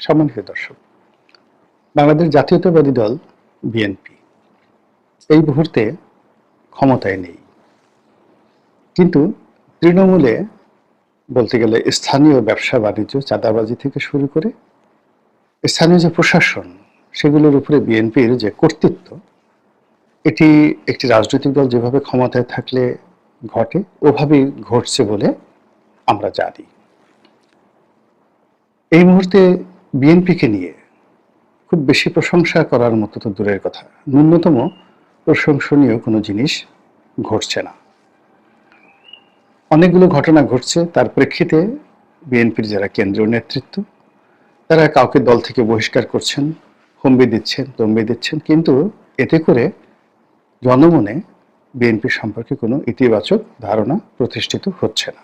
সম্মানিত দর্শক, বাংলাদেশ জাতীয়তাবাদী দল, বিএনপি, এই মুহূর্তে ক্ষমতায় নেই। কিন্তু তৃণমূলে বলতে গেলে স্থানীয় ব্যবসা বাণিজ্য, চাঁদাবাজি থেকে শুরু করে স্থানীয় যে প্রশাসন, সেগুলোর উপরে বিএনপির যে কর্তৃত্ব, এটি একটি রাজনৈতিক দল যেভাবে ক্ষমতায় থাকলে ঘটে, ওভাবেই ঘটছে বলে আমরা জানি। এই মুহূর্তে বিএনপিকে নিয়ে খুব বেশি প্রশংসা করার মতো তো দূরের কথা। ন্যূনতম প্রশংসনীয় কোনো জিনিস ঘটছে না। অনেকগুলো ঘটনা ঘটছে, তার প্রেক্ষিতে বিএনপির যারা কেন্দ্রীয় নেতৃত্ব, তারা কাউকে দল থেকে বহিষ্কার করছেন হুমবি দিচ্ছেন তম্বি দিচ্ছেন, কিন্তু এতে করে জনমনে বিএনপি সম্পর্কে কোনো ইতিবাচক ধারণা প্রতিষ্ঠিত হচ্ছে না।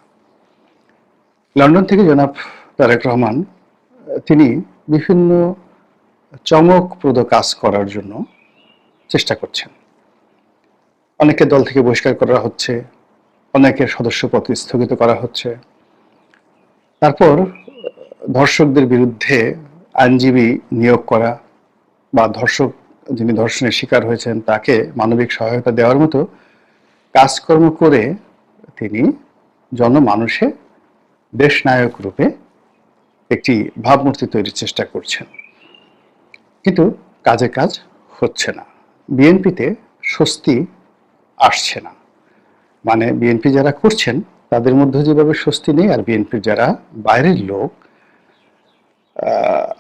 লন্ডন থেকে জনাব তারেক রহমান তিনি বিভিন্ন চমকপ্রদ কাজ করার জন্য চেষ্টা করছেন। অনেকে দল থেকে বহিষ্কার করা হচ্ছে, অনেকের সদস্যপদ স্থগিত করা হচ্ছে। তারপর ধর্ষকদের বিরুদ্ধে আইনজীবী নিয়োগ করা বা ধর্ষক যিনি ধর্ষণের শিকার হয়েছেন তাকে মানবিক সহায়তা দেওয়ার মতো কাজকর্ম করে তিনি জনমানুষে দেশনায়ক রূপে একটি ভাবমূর্তি তৈরির চেষ্টা করছেন। কিন্তু কাজে কাজ হচ্ছে না। বিএনপিতে স্বস্তি আসছে না। মানে বিএনপি যারা করছেন, তাদের মধ্যে যেভাবে স্বস্তি নেই আর বিএনপির যারা বাইরের লোক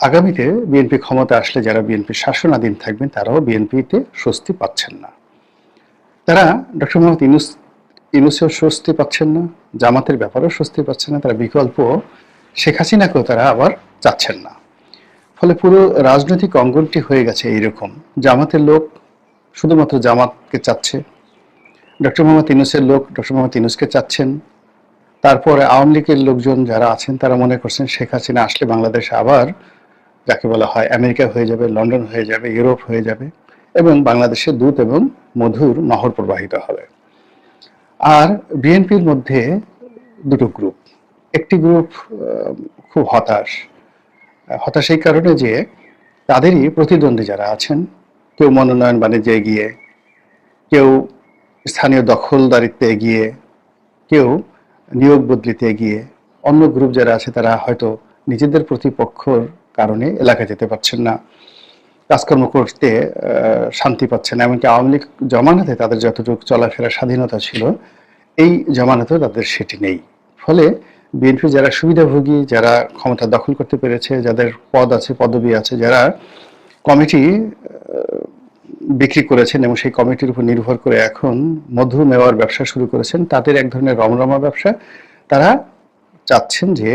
আগামীতে বিএনপি ক্ষমতা আসলে যারা বিএনপির শাসনাধীন থাকবেন, তারাও বিএনপিতে স্বস্তি পাচ্ছেন না। তারা ডক্টর মোহাম্মদ ইনুস ইনুসেও স্বস্তি পাচ্ছেন না, জামাতের ব্যাপারেও স্বস্তি পাচ্ছেন না, তারা বিকল্প শেখ হাসিনাকেও তারা আবার চাচ্ছেন না। ফলে পুরো রাজনৈতিক অঙ্গনটি হয়ে গেছে এইরকম। জামাতের লোক শুধুমাত্র জামাতকে চাচ্ছে। ডক্টর মোহাম্মদ ইনুসের লোক ডক্টর মোহাম্মদ ইনুসকে চাচ্ছেন। তারপরে আওয়ামী লীগের লোকজন যারা আছেন, তারা মনে করছেন শেখ হাসিনা আসলে বাংলাদেশ আবার যাকে বলা হয় আমেরিকা হয়ে যাবে, লন্ডন হয়ে যাবে, ইউরোপ হয়ে যাবে এবং বাংলাদেশে দুধ এবং মধুর নহর প্রবাহিত হবে। আর বিএনপির মধ্যে দুটো গ্রুপ একটি গ্রুপ খুব হতাশ। হতাশ এই কারণে যে তাদেরই প্রতিদ্বন্দ্বী যারা আছেন, কেউ মনোনয়ন বাণিজ্যে এগিয়ে, কেউ স্থানীয় দখলদারিত্বে এগিয়ে, কেউ নিয়োগ বদলিতে এগিয়ে, অন্য গ্রুপ যারা আছে তারা হয়তো নিজেদের প্রতিপক্ষর কারণে এলাকা যেতে পারছেন না, কাজকর্ম করতে শান্তি পাচ্ছেন এমনকি আওয়ামী লীগ জমানাতে তাদের যতটুকু চলাফেরা স্বাধীনতা ছিল, এই জমানাতেও তাদের সেটি নেই। ফলে বিএনপি যারা সুবিধাভোগী, যারা ক্ষমতা দখল করতে পেরেছে, যাদের পদ আছে, পদবি আছে, যারা কমিটি বিক্রি করেছেন এবং সেই কমিটির উপর নির্ভর করে এখন মধু মেওয়ার ব্যবসা শুরু করেছেন, তাদের এক ধরনের রমরমা ব্যবসা। তারা চাচ্ছেন যে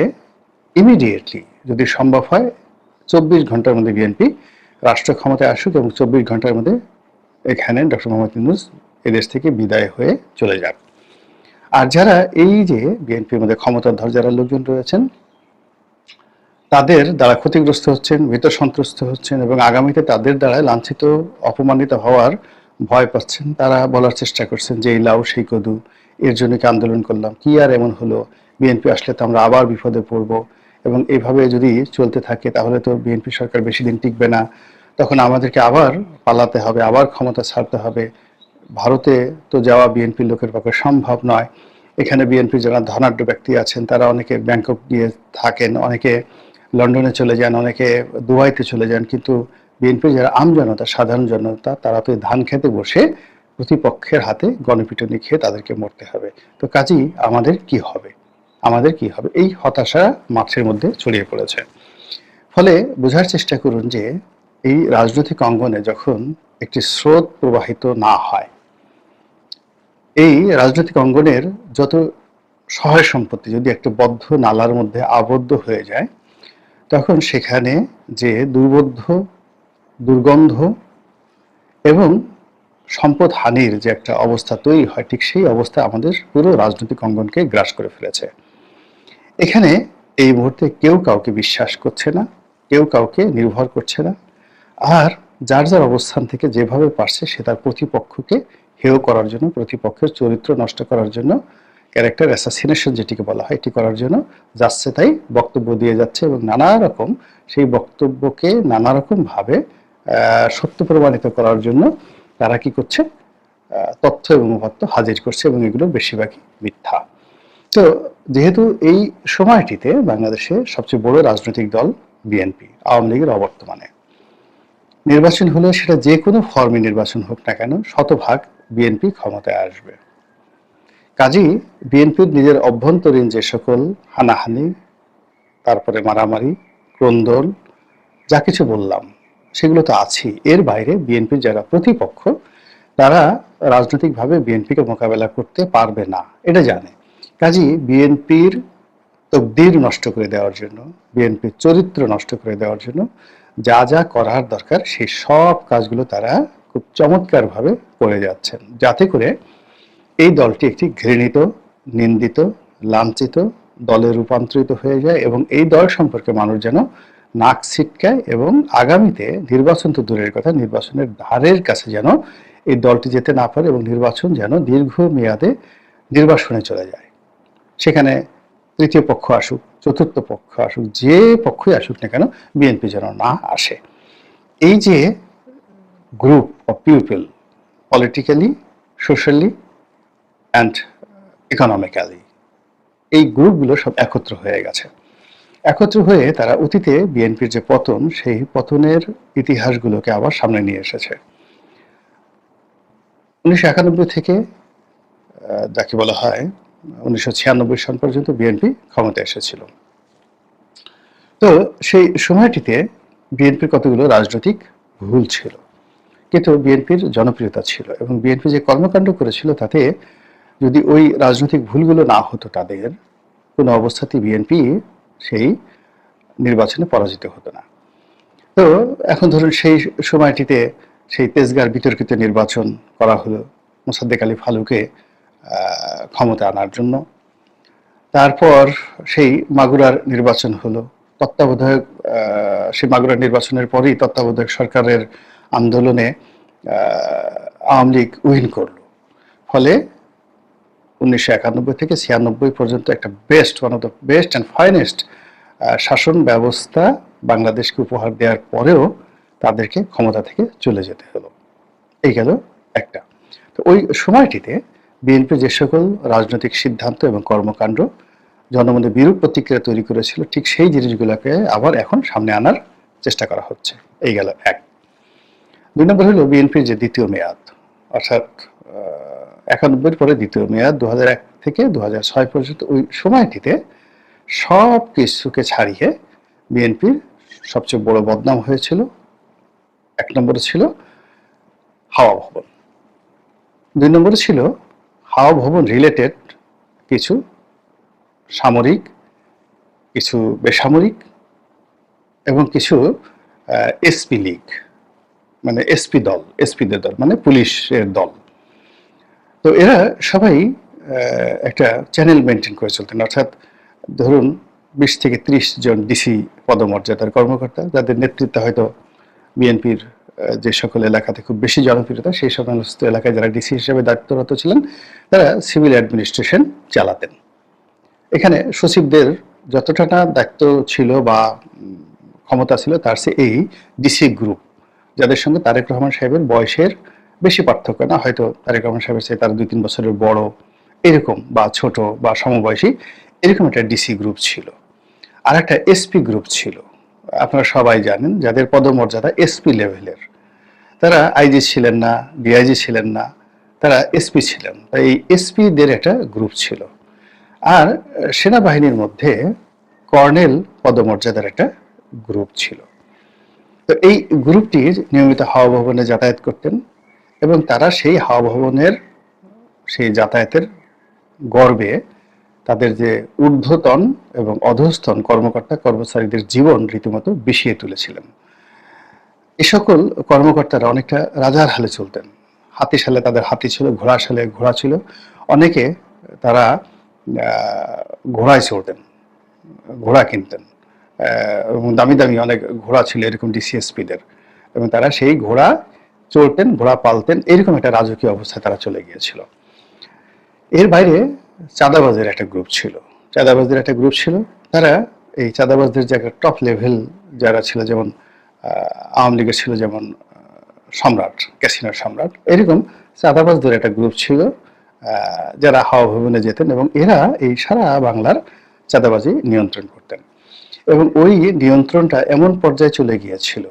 ইমিডিয়েটলি যদি সম্ভব হয়, চব্বিশ ঘণ্টার মধ্যে বিএনপি রাষ্ট্র ক্ষমতায় আসুক এবং চব্বিশ ঘণ্টার মধ্যে এখানে ডক্টর মোহাম্মদ ইউনুস এদেশ থেকে বিদায় হয়ে চলে যাক। আর যারা এই যে বিএনপির মধ্যে ক্ষমতাধর যারা লোকজন রয়েছেন, তাদের দ্বারা ক্ষতিগ্রস্ত হচ্ছেন ভীত সন্ত্রস্ত হচ্ছেন এবং আগামীতে তাদের দ্বারা লাঞ্ছিত, অপমানিত হওয়ার ভয় পাচ্ছেন, তারা বলার চেষ্টা করছেন যে এই লাউ, সেই কদু, এর জন্য কি আন্দোলন করলাম, কি আর এমন হলো, বিএনপি আসলে তো আমরা আবার বিপদে পড়ব এবং এইভাবে যদি চলতে থাকে তাহলে তো বিএনপি সরকার বেশি দিন টিকবে না, তখন আমাদেরকে আবার পালাতে হবে, আবার ক্ষমতা ছাড়তে হবে। ভারতে তো যাওয়া বিএনপি লোকের পক্ষে সম্ভব নয়। এখানে বিএনপি যারা ধনাঢ্য ব্যক্তি আছেন, তারা অনেকে ব্যাংকক গিয়ে থাকেন, অনেকে লন্ডনে চলে যান, অনেকে দুবাইতে চলে যান, কিন্তু বিএনপি যারা আম জনতা, সাধারণ জনতা, তারা তো ধান খেতে বসে প্রতিপক্ষের হাতে গণপিটুনি খেয়ে তাদেরকে মরতে হবে। তো কাজেই আমাদের কি হবে? আমাদের কি হবে? এই হতাশা মাঠের মধ্যে ছড়িয়ে পড়েছে। ফলে বোঝার চেষ্টা করুন যে, এই রাজনৈতিক অঙ্গনে যখন একটি স্রোত প্রবাহিত না হয় এই রাজনৈতিক অঙ্গনের যত সহায় সম্পত্তি যদি একটা বদ্ধ নালার মধ্যে আবদ্ধ হয়ে যায়, তখন সেখানে যে দুর্বোধ্য, দুর্গন্ধ এবং সম্পদ হানির যে একটা অবস্থা তৈরি হয়, ঠিক সেই অবস্থা আমাদের পুরো রাজনৈতিক অঙ্গনকে গ্রাস করে ফেলেছে। এখানে এই মুহূর্তে কেউ কাউকে বিশ্বাস করছে না, কেউ কাউকে নির্ভর করছে না, আর যার যার অবস্থান থেকে যেভাবে পারছে সে তার প্রতিপক্ষকে হেয় করার জন্য, প্রতিপক্ষের চরিত্র নষ্ট করার জন্য ক্যারেক্টার অ্যাসাসিনেশন যেটিকে বলা হয়, এটি করার জন্য যাচ্ছে তাই বক্তব্য দিয়ে যাচ্ছে এবং নানা রকম সেই বক্তব্যকে নানা রকম ভাবে সত্য প্রমাণিত করার জন্য তারা কি করছে? তথ্য এবং উপাত্ত হাজির করছে এবং এগুলো বেশিরভাগই মিথ্যা। তো যেহেতু এই সময়টিতে বাংলাদেশে সবচেয়ে বড় রাজনৈতিক দল বিএনপি, আওয়ামী লীগের অবর্তমানে। নির্বাচন হলে সেটা যে কোনো ফর্মে নির্বাচন হোক না কেন, শতভাগ বিএনপি ক্ষমতায় আসবে। কাজেই বিএনপির নিজের অভ্যন্তরীণ যে সকল হানাহানি, তারপরে মারামারি ক্রন্দল যা কিছু বললাম, সেগুলো তো আছেই। এর বাইরে বিএনপির যারা প্রতিপক্ষ, তারা রাজনৈতিকভাবে বিএনপিকে মোকাবেলা করতে পারবে না, এটা জানে। কাজেই বিএনপির তকদির নষ্ট করে দেওয়ার জন্য, বিএনপির চরিত্র নষ্ট করে দেওয়ার জন্য যা যা করার দরকার, সেই সব কাজগুলো তারা খুব চমৎকারভাবে করে যাচ্ছেন। যাতে করে এই দলটি একটি ঘৃণিত, নিন্দিত, লাঞ্ছিত দলে রূপান্তরিত হয়ে যায় এবং এই দল সম্পর্কে মানুষ যেন নাক ছিটকায় এবং আগামীতে নির্বাচন তো দূরের কথা, নির্বাচনের ধারের কাছে যেন এই দলটি যেতে না পারে এবং নির্বাচন যেন দীর্ঘ মেয়াদে নির্বাসনে চলে যায়। সেখানে তৃতীয় পক্ষ আসুক, চতুর্থ পক্ষ আসুক, যে পক্ষই আসুক না কেন, বিএনপি যেন না আসে। এই যে group of people politically socially and economically এই গ্রুপগুলো সব একত্র হয়ে গেছে। একত্র হয়ে তারা অতীতে বিএনপির যে পতন, সেই পতনের ইতিহাসগুলোকে আবার সামনে নিয়ে এসেছে। উনিশশো একানব্বই থেকে যাকে বলা হয়, উনিশশো ছিয়ানব্বই সাল পর্যন্ত বিএনপি ক্ষমতায় এসেছিল। তো সেই সময়টিতে বিএনপির কতগুলো রাজনৈতিক ভুল ছিল? কিন্তু বিএনপির জনপ্রিয়তা ছিল এবং বিএনপি যে কর্মকাণ্ড করেছিল তাতে যদি ওই রাজনৈতিক ভুলগুলো না হতো তাদের, কোনো অবস্থাতেই বিএনপি সেই নির্বাচনে পরাজিত হতো না। তো এখন ধরুন সেই সময়টিতে সেই তেজগার বিতর্কিত নির্বাচন করা হলো মোসাদ্দেক আলী ফালুকে ক্ষমতা আনার জন্য। তারপর সেই মাগুরার নির্বাচন হলো। তত্ত্বাবধায়ক সেই মাগুরার নির্বাচনের পরেই তত্ত্বাবধায়ক সরকারের আন্দোলনে আওয়ামী লীগ উইন করল। ফলে উনিশশো একানব্বই থেকে ছিয়ানব্বই পর্যন্ত একটা best one of the best and finest শাসন ব্যবস্থা বাংলাদেশকে উপহার দেওয়ার পরেও তাদেরকে ক্ষমতা থেকে চলে যেতে হলো। এই গেল একটা। তো ওই সময়টিতে বিএনপি যে সকল রাজনৈতিক সিদ্ধান্ত এবং কর্মকাণ্ড জনমনে বিরূপ প্রতিক্রিয়া তৈরি করেছিল, ঠিক সেই জিনিসগুলোকে আবার এখন সামনে আনার চেষ্টা করা হচ্ছে। এই গেল এক। দুই নম্বর হলো বিএনপির যে দ্বিতীয় মেয়াদ, অর্থাৎ একানব্বই পরে দ্বিতীয় মেয়াদ দু থেকে দু পর্যন্ত ওই সময়টিতে সব কিছুকে ছাড়িয়ে বিএনপির সবচেয়ে বড় বদনাম হয়েছিল, এক নম্বরে ছিল হাওয়া ভবন। দুই নম্বরে ছিল হাওয়া ভবন রিলেটেড কিছু সামরিক, কিছু বেসামরিক এবং কিছু এসপি লীগ। মানে এসপি দল এসপিদের দল মানে পুলিশের দল। তো এরা সবাই একটা চ্যানেল মেনটেন করে চলতেন। অর্থাৎ ধরুন বিশ থেকে ত্রিশ জন ডিসি পদমর্যাদার কর্মকর্তা, যাদের নেতৃত্বে হয়তো বিএনপির যে সকল এলাকাতে খুব বেশি জনপ্রিয়তা, সেই সমস্ত এলাকায় যারা ডিসি হিসেবে দায়িত্বরত ছিলেন, তারা সিভিল অ্যাডমিনিস্ট্রেশন চালাতেন। এখানে সচিবদের যতটা না দায়িত্ব ছিল বা ক্ষমতা ছিল, তার সে এই ডিসি গ্রুপ যাদের সঙ্গে তারেক রহমান সাহেবের বয়সের বেশি পার্থক্য না, হয়তো তারেক রহমান সাহেবের চেয়ে তারা দুই তিন বছরের বড়, এরকম বা ছোট বা সমবয়সী, এরকম একটা ডিসি গ্রুপ ছিল। আর একটা এসপি গ্রুপ ছিল। আপনারা সবাই জানেন, যাদের পদমর্যাদা এসপি লেভেলের তারা আইজি ছিলেন না ডিআইজি ছিলেন না, তারা এসপি ছিলেন। তাই এই এসপিদের একটা গ্রুপ ছিল। আর সেনাবাহিনীর মধ্যে কর্নেল পদমর্যাদার একটা গ্রুপ ছিল। তো এই গ্রুপটি নিয়মিত হাওয়া ভবনে যাতায়াত করতেন এবং তারা সেই হাওয়া ভবনের সেই যাতায়াতের গর্বে তাদের যে ঊর্ধ্বতন এবং অধস্তন কর্মকর্তা, কর্মচারীদের জীবন রীতিমতো বিষিয়ে তুলেছিলেন। এ সকল কর্মকর্তারা অনেকটা রাজার হালে চলতেন। হাতি সালে তাদের হাতি ছিল ঘোড়া সালে ঘোড়া ছিল। অনেকে তারা ঘোড়ায় চড়তেন, ঘোড়া কিনতেন। এবং দামি দামি অনেক ঘোড়া ছিল এরকম ডিসিএসপিদের এবং তারা সেই ঘোড়া চড়তেন, ঘোড়া পালতেন, এরকম একটা রাজকীয় অবস্থায় তারা চলে গিয়েছিল। এর বাইরে চাঁদাবাজের একটা গ্রুপ ছিল। চাঁদাবাজদের একটা গ্রুপ ছিল। তারা এই চাঁদাবাজদের যে একটা টপ লেভেল যারা ছিল, যেমন আওয়ামী লীগের ছিল, যেমন সম্রাট, ক্যাসিনোর সম্রাট, এরকম চাঁদাবাজদের একটা গ্রুপ ছিল যারা হাওয়া ভবনে যেতেন এবং এরা এই সারা বাংলার চাঁদাবাজি নিয়ন্ত্রণ করতেন। এবং ওই নিয়ন্ত্রণটা এমন পর্যায়ে চলে গিয়েছিল।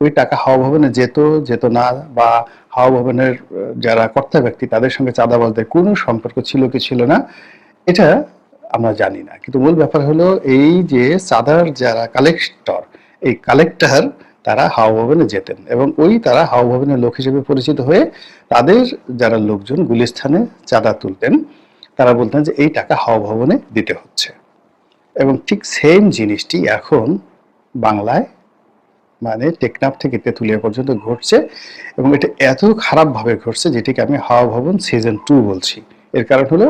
ওই টাকা হাওয়া ভবনে যেত যেত না বা হাওয়া ভবনের যারা কর্তা ব্যক্তি, তাদের সঙ্গে চাঁদা চাঁদাবাজদের কোনো সম্পর্ক ছিল কি ছিল না, এটা আমরা জানি না। কিন্তু মূল ব্যাপার হলো এই যে চাঁদার যারা কালেক্টর এই কালেক্টর তারা হাওয়া ভবনে যেতেন এবং ওই তারা হাওয়া ভবনের লোক হিসেবে পরিচিত হয়ে তাদের যারা লোকজন গুলিস্থানে চাঁদা তুলতেন, তারা বলতেন যে এই টাকা হাওয়া ভবনে দিতে হচ্ছে। এবং ঠিক সেম জিনিসটি এখন বাংলায় মানে টেকনাফ থেকে তেঁতুলিয়া পর্যন্ত ঘটছে এবং এটা এত খারাপভাবে ঘটছে যেটিকে আমি হাওয়া ভবন সিজন টু বলছি। এর কারণ হলো,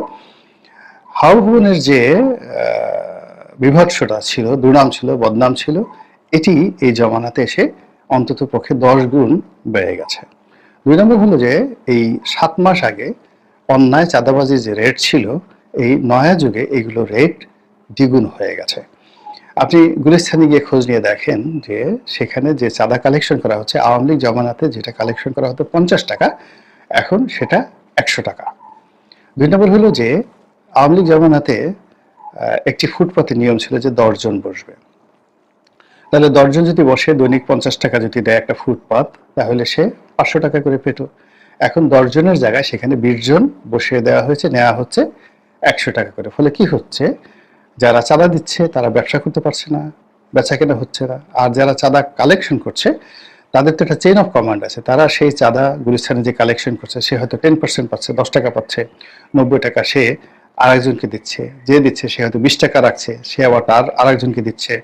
হাওয়া ভবনের যে বিভৎসটা ছিল, দুর্নাম ছিল, বদনাম ছিল, এটি এই জমানাতে এসে অন্তত পক্ষে দশ গুণ বেড়ে গেছে। দুই নম্বর হলো যে, এই সাত মাস আগে অন্যায় চাঁদাবাজির যে রেট ছিল, এই নয়া যুগে এইগুলো রেট দ্বিগুণ হয়ে গেছে। আপনি গুলিস্তানে গিয়ে খোঁজ নিয়ে দেখেন যে সেখানে যে চাঁদা কালেকশন করা হচ্ছে, আওয়ামী লীগ জমানাতে যেটা কালেকশন করা হতো পঞ্চাশ টাকা, এখন সেটা একশো টাকা। দুই নম্বর হলো যে আওয়ামী লীগ জমানাতে একটি ফুটপাতে নিয়ম ছিল যে দশজন বসবে। তাহলে দশজন যদি বসে, দৈনিক পঞ্চাশ টাকা যদি দেয় একটা ফুটপাত, তাহলে সে পাঁচশো টাকা করে পেত। এখন দশজনের জায়গায় সেখানে বিশ জন বসিয়ে দেওয়া হয়েছে, নেওয়া হচ্ছে একশো টাকা করে। ফলে কি হচ্ছে? যারা চাঁদা দিচ্ছে, তারা ব্যবসা করতে পারছে না বেচা কেনা হচ্ছে না। আর যারা চাঁদা কালেকশন করছে, তাদের তো একটা চেইন অফ কমান্ড আছে। তারা সেই চাঁদা গুলিস্তানে যে কালেকশন করছে, সে হয়তো টেন পার্সেন্ট পাচ্ছে, দশ টাকা পাচ্ছে, নব্বই টাকা সে আরেকজনকে দিচ্ছে। যে দিচ্ছে, সে হয়তো বিশ টাকা রাখছে, সে আবার তার আরেকজনকে দিচ্ছে।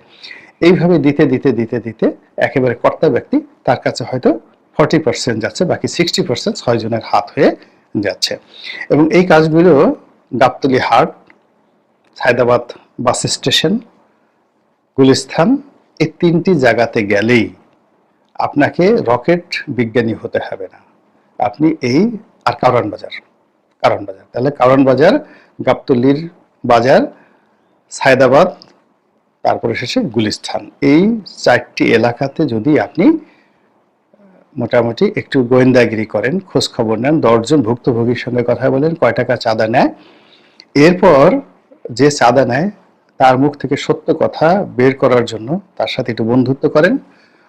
এইভাবে দিতে দিতে দিতে দিতে একেবারে কর্তা ব্যক্তি তার কাছে হয়তো ফর্টি পার্সেন্ট যাচ্ছে, বাকি সিক্সটি পার্সেন্ট ছয়জনের হাত হয়ে যাচ্ছে। এবং এই কাজগুলো গাবতলি হাট সায়দাবাদ বাস স্টেশন গুলিস্থান এই তিনটি জায়গাতে গেলেই আপনাকে রকেট বিজ্ঞানী হতে হবে না। আপনি এই আর কারণ বাজার কারণ বাজার। তাহলে কারণ বাজার, গাবতলির বাজার সায়দাবাদ তারপরে শেষে গুলিস্থান এই চারটি এলাকাতে যদি আপনি মোটামুটি একটু গোয়েন্দাগিরি করেন খোঁজ খবর নেন, দশজন ভুক্তভোগীর সঙ্গে কথা বলেন, কয় টাকা চাঁদা নেয়, এরপর যে চাঁদা নেয়, তার মুখ থেকে সত্য কথা বের করার জন্য তার সাথে একটু বন্ধুত্ব করেন।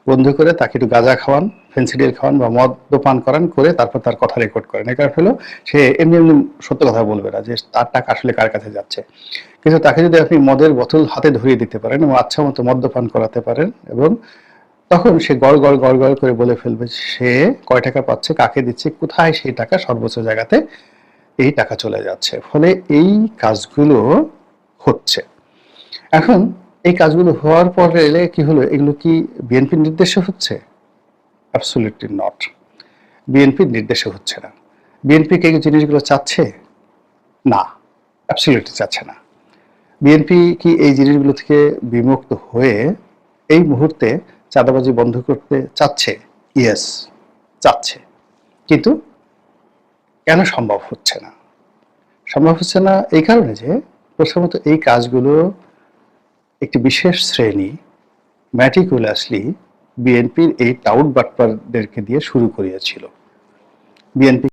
বন্ধু করে তাকে একটু গাঁজা খাওয়ান, ফেন্সিডিল খাওয়ান বা মদ পান করান, করে তারপর তার কথা রেকর্ড করেন। এ কারণ হলো, সে এমনি এমনি সত্য কথা বলবে না যে তার টাকা আসলে কার কাছে যাচ্ছে। কিন্তু তাকে যদি আপনি মদের বোতল হাতে ধরিয়ে দিতে পারেন এবং আচ্ছা মতো মদ্যপান করাতে পারেন এবং তখন সে গড় গড় গড় গড় করে বলে ফেলবে, সে কয় টাকা পাচ্ছে, কাকে দিচ্ছে, কোথায় সেই টাকা সর্বোচ্চ জায়গাতে এই টাকা চলে যাচ্ছে। ফলে এই কাজগুলো হচ্ছে। এখন এই কাজগুলো হওয়ার পরে এলে কি হলো? এগুলো কি বিএনপির নির্দেশে হচ্ছে? অ্যাবসলিউটলি নট বিএনপির নির্দেশে হচ্ছে না। বিএনপি কি জিনিসগুলো চাচ্ছে? না অ্যাবসলিউটলি চাচ্ছে না। বিএনপি কি এই জিনিসগুলো থেকে বিমুক্ত হয়ে এই মুহূর্তে চাঁদাবাজি বন্ধ করতে চাচ্ছে? ইয়েস চাচ্ছে। কিন্তু কেন সম্ভব হচ্ছে না? সম্ভব হচ্ছে না এই কারণে যে প্রথমত এই কাজগুলো একটি বিশেষ শ্রেণি ম্যাটিকুলাসলি বিএনপির এই টাউট বাটপারদেরকে দিয়ে শুরু করিয়েছিল। বিএনপি